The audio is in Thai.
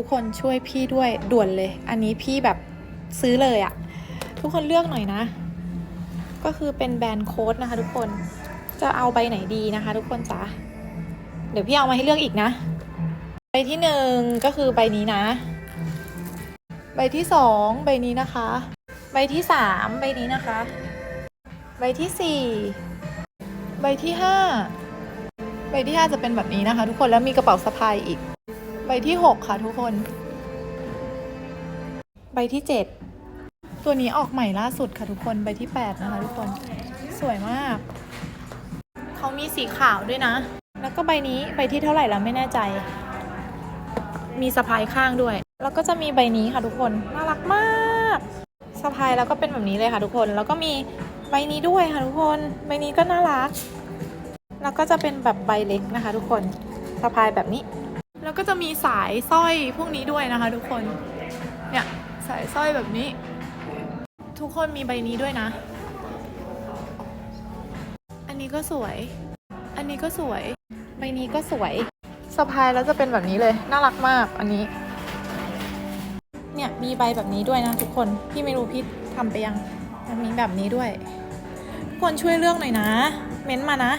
ทุกคนช่วยพี่ด้วยด่วนเลย อันนี้พี่แบบซื้อเลยอะทุกคนเลือกหน่อยนะ ก็คือเป็นแบรนด์โค้ดนะคะ ทุกคนจะเอาใบไหนดีนะคะ ทุกคนจ๋าเดี๋ยวพี่เอามาให้เลือกอีกนะ ใบที่หนึ่งก็คือใบนี้นะ ใบที่สองใบนี้นะคะ ใบที่สามใบนี้นะคะ ใบที่สี่ใบที่ห้าใบที่ห้าจะเป็นแบบนี้นะคะ ทุกคนแล้วมีกระเป๋าสะพายอีก ใบที่หกค่ะทุกคน ใบที่เจ็ดตัวนี้ออกใหม่ล่าสุดค่ะทุกคนใบที่แปดนะคะทุกคนสวยมาก เขามีสีขาวด้วยนะ แล้วก็ใบนี้ใบที่เท่าไหร่แล้วไม่แน่ใจ มีสะพายข้างด้วย แล้วก็จะมีใบนี้ค่ะทุกคนน่ารักมากสะพายแล้วก็เป็นแบบนี้เลยค่ะทุกคน แล้วก็มีใบนี้ด้วยค่ะทุกคนใบนี้ก็น่ารัก แล้วก็จะเป็นแบบใบเล็กนะคะ ทุกคนสะพายแบบนี้ แล้วก็จะมีสายสร้อยพวกนี้ด้วยนะคะทุกคน เนี่ยสายสร้อยแบบนี้ ทุกคนมีใบนี้ด้วยนะ อันนี้ก็สวย อันนี้ก็สวย ใบนี้ก็สวยสะพายแล้วจะเป็นแบบนี้เลย น่ารักมากอันนี้ เนี่ยมีใบแบบนี้ด้วยนะทุกคน พี่ไม่รู้พี่ทำไปยังมันมีแบบนี้ด้วยทุกคนช่วยเลือกหน่อยนะ เม้นต์มานะ